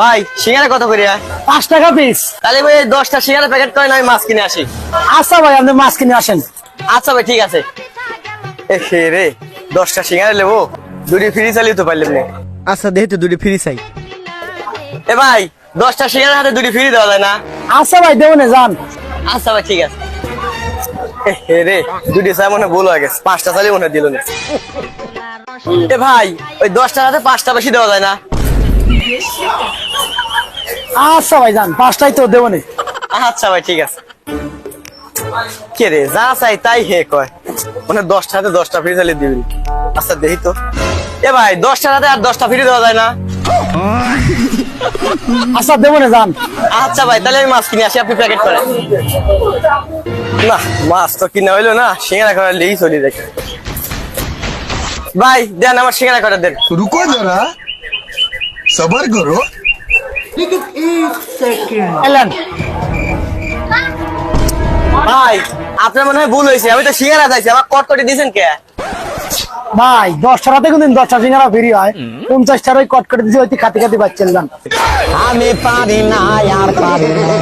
ভাই সিঙ্গারা কত করিয়া পাঁচ টাকা পিস তাহলে ভাই দশটা সিঙ্গারা প্যাকেট করেন আমি মাছ কিনে আসি। আচ্ছা ভাই আপনি মাছ কিনে আসেন। আচ্ছা ভাই ঠিক আছে। এ রে দশটা সিঙ্গারা নেব? দুটি ফ্রি চালিয়ে তো পারলাম না। আচ্ছা দেখি তো দুটি ফ্রি চাই। এ ভাই দশটা সিঙ্গারা হাতে দুটি ফ্রি দেওয়া যায় না? আচ্ছা ভাই দেবো না যান। আচ্ছা ভাই ঠিক আছে। হে রে দুটি চাই মনে ভুল হয়ে গেছে। পাঁচটা চালিয়ে মনে দিল না। এ ভাই ওই দশটার হাতে পাঁচটা বেশি দেওয়া যায় না? আচ্ছা ভাই যান পাঁচটাই তো দেবো না। আচ্ছা ভাই ঠিক আছে। কে রে যা চাই তাই হে কয়। মানে দশটা হাতে দশটা ফ্রি চালিয়ে দিবি আচ্ছা দেখি তো। এ ভাই দশটার হাতে আর দশটা ফ্রি দেওয়া যায় না। আচ্ছা দেবো না যান। আচ্ছা ভাই তাহলে আমি মাছ কিনে আসি আপনি প্যাকেট করেন। না মাছ তো কিনা হইল না সিঙ্গারা করার লেগেই চলি দেখে। ভাই দেন আমার সিঙ্গারা করার দেন। रुको जरा सबर करो এলেন ভাই আপনার মনে হয় ভুল হয়েছে আমি তো সিঙ্গারা চাইছি আমার কটকটি দিয়েছেন কে ভাই দশটা রাতে কিন্তু দশটা সিঙ্গারা ফ্রি হয় পঞ্চাশটার ওই কট করে দিয়েছি ওই খাতে খাতে পাচ্ছেন যান আমি পারি না আর পারি না